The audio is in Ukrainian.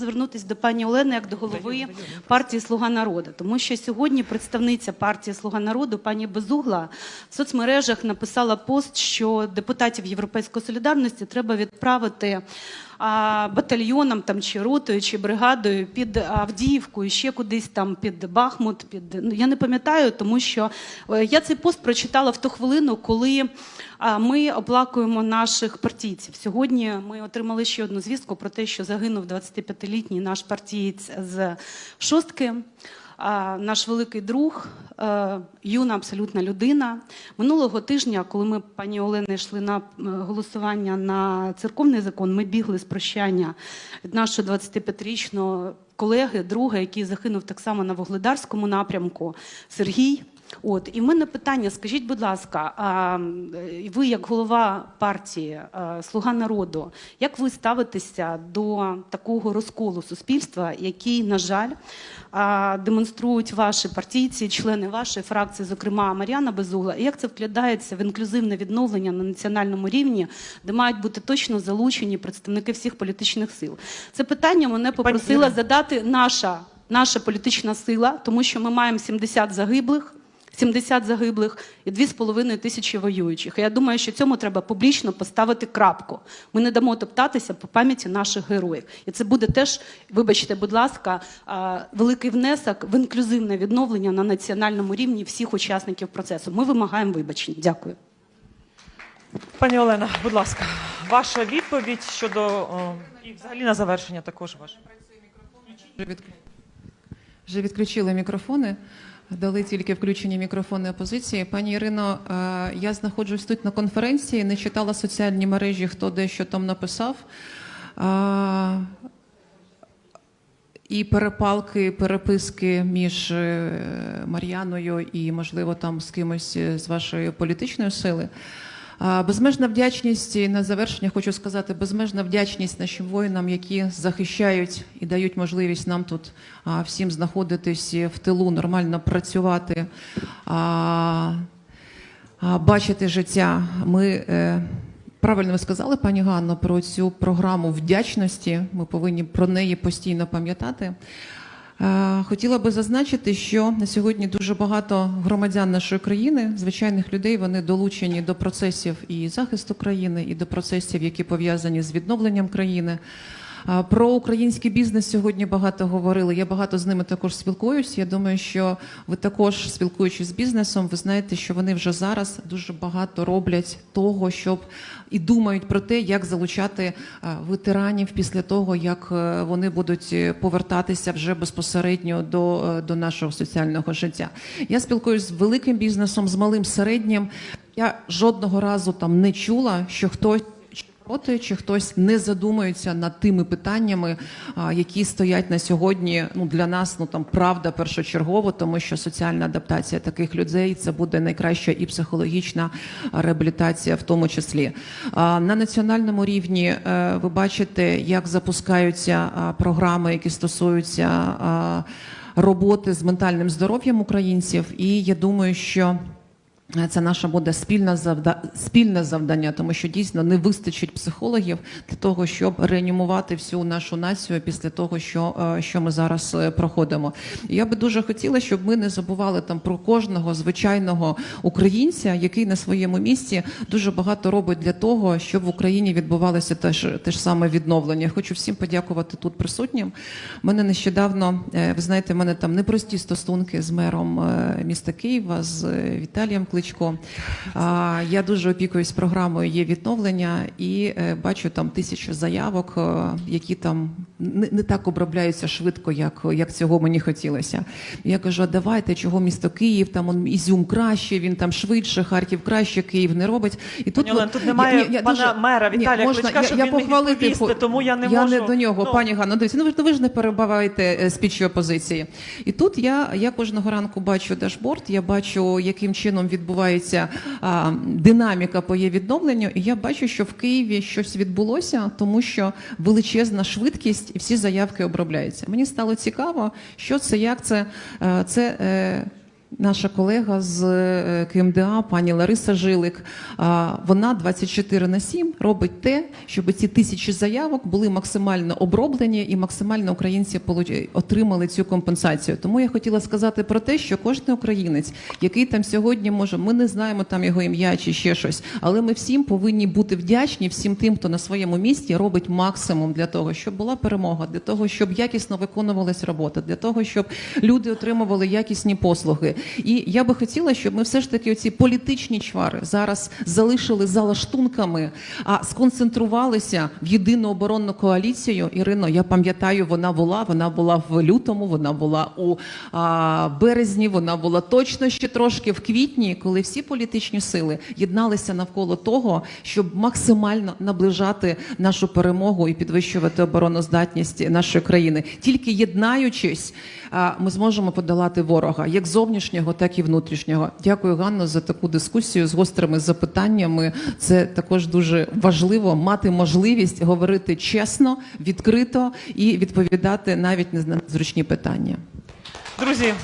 Звернутися до пані Олени як до голови партії Слуга народу, тому що сьогодні представниця партії Слуга народу, пані Безугла, в соцмережах написала пост, що депутатів Європейської солідарності треба відправити батальйоном там чи ротою, чи бригадою під Авдіївку ще кудись там під Бахмут. Під ну я не пам'ятаю, тому що е, я цей пост прочитала в ту хвилину, коли ми оплакуємо наших партійців. Сьогодні ми отримали ще одну звістку про те, що загинув 25-літній наш партієць з шостки. Наш великий друг, е, юна абсолютна людина. Минулого тижня, коли ми пані Олени йшли на е, голосування на церковний закон, ми бігли з прощання від нашого 25-річного колеги, друга, який загинув так само на Вугледарському напрямку, Сергій. От і в мене питання: скажіть, будь ласка, а е, ви, як голова партії е, Слуга народу, як ви ставитеся до такого розколу суспільства, який, на жаль, демонструють ваші партійці, члени вашої фракції, зокрема Мар'яна Безугла, і як це вкладається в інклюзивне відновлення на національному рівні, де мають бути точно залучені представники всіх політичних сил? Це питання мене попросила задати наша, наша політична сила, тому що ми маємо 70 загиблих. 70 загиблих і 2,5 тисячі воюючих. І я думаю, що цьому треба публічно поставити крапку. Ми не дамо топтатися по пам'яті наших героїв. І це буде теж, вибачте, будь ласка, великий внесок в інклюзивне відновлення на національному рівні всіх учасників процесу. Ми вимагаємо вибачень. Дякую. Пані Олена, будь ласка, ваша відповідь щодо о, і взагалі на завершення також ваша. Вже, від... Вже відключили мікрофони, дали тільки включені мікрофони опозиції. Пані Ірино, е, я знаходжусь тут на конференції, не читала соціальні мережі, хто дещо там написав. Е, І перепалки, переписки між е, Мар'яною і, можливо, там з кимось з вашої політичної сили. Безмежна вдячність і на завершення хочу сказати, безмежна вдячність нашим воїнам, які захищають і дають можливість нам тут всім знаходитись в тилу, нормально працювати, бачити життя. Ми е, правильно ви сказали, пані Ганно, про цю програму вдячності. Ми повинні про неї постійно пам'ятати. Е, Хотіла би зазначити, що на сьогодні дуже багато громадян нашої країни, звичайних людей, вони долучені до процесів і захисту країни, і до процесів, які пов'язані з відновленням країни. Про український бізнес сьогодні багато говорили. Я багато з ними також спілкуюсь. Я думаю, що ви також спілкуючись з бізнесом, ви знаєте, що вони вже зараз дуже багато роблять того, щоб і думають про те, як залучати а, ветеранів після того, як е, вони будуть е, повертатися вже безпосередньо до, е, до нашого соціального життя. Я спілкуюсь з великим бізнесом, з малим середнім. Я жодного разу там не чула, що хтось проти, чи хтось не задумується над тими питаннями, які стоять на сьогодні. Ну для нас ну там правда першочергово, тому що соціальна адаптація таких людей це буде найкраща і психологічна реабілітація, в тому числі. На національному рівні е, ви бачите, як запускаються програми, які стосуються роботи з ментальним здоров'ям українців, і я думаю, що. Це наше буде спільне завда... спільне завдання, тому що дійсно не вистачить психологів для того, щоб реанімувати всю нашу націю після того, що, е, що ми зараз е, проходимо. Я би дуже хотіла, щоб ми не забували там про кожного звичайного українця, який на своєму місці дуже багато робить для того, щоб в Україні відбувалося теж те ж саме відновлення. Хочу всім подякувати тут присутнім. Мене нещодавно, е, ви знаєте, в мене там непрості стосунки з мером міста Києва, з Віталієм Кличко. Я дуже опікуюсь програмою є відновлення і е, бачу там тисячу заявок, е, які там не, не так обробляються швидко, як, як цього мені хотілося. Я кажу, давайте, чого місто Київ, там он Ізюм краще, він там швидше, Харків краще, Київ не робить. І Пані Олен, тут немає Ні, ні, пана дуже- мера Віталія можна, Кличка, я- щоб я він міг похвалити, відповісти, тому я не Я можу. не до нього, Ну. пані Ганно, дивіться, ну ви ну, ви ж не перебиваєте е, спічі опозиції. І тут я, я кожного ранку бачу дашборд, я бачу, яким чином відбувається а, динаміка по є відновленню, і я бачу, що в Києві щось відбулося, тому що величезна швидкість і всі заявки обробляються. Мені стало цікаво, що це, як це. Е, Це е, Наша колега з е, КМДА, пані Лариса Жилик, вона 24 на 7 робить те, щоб ці тисячі заявок були максимально оброблені і максимально українці отримали цю компенсацію. Тому я хотіла сказати про те, що кожен українець, який там сьогодні може, ми не знаємо там його ім'я чи ще щось, але ми всім повинні бути вдячні всім тим, хто на своєму місці робить максимум для того, щоб була перемога, для того, щоб якісно виконувалась робота, для того, щоб люди отримували якісні послуги. І я би хотіла, щоб ми все ж таки оці політичні чвари зараз залишили за лаштунками, а сконцентрувалися в єдину оборонну коаліцію. Ірино, я пам'ятаю, вона була, вона була в лютому, вона була у а, березні, вона була точно ще трошки в квітні, коли всі політичні сили єдналися навколо того, щоб максимально наближати нашу перемогу і підвищувати обороноздатність нашої країни. Тільки єднаючись, ми зможемо подолати ворога як зовнішнього, так і внутрішнього. Дякую, Ганно, за таку дискусію з гострими запитаннями. Це також дуже важливо мати можливість говорити чесно, відкрито і відповідати навіть на зручні питання. Друзі,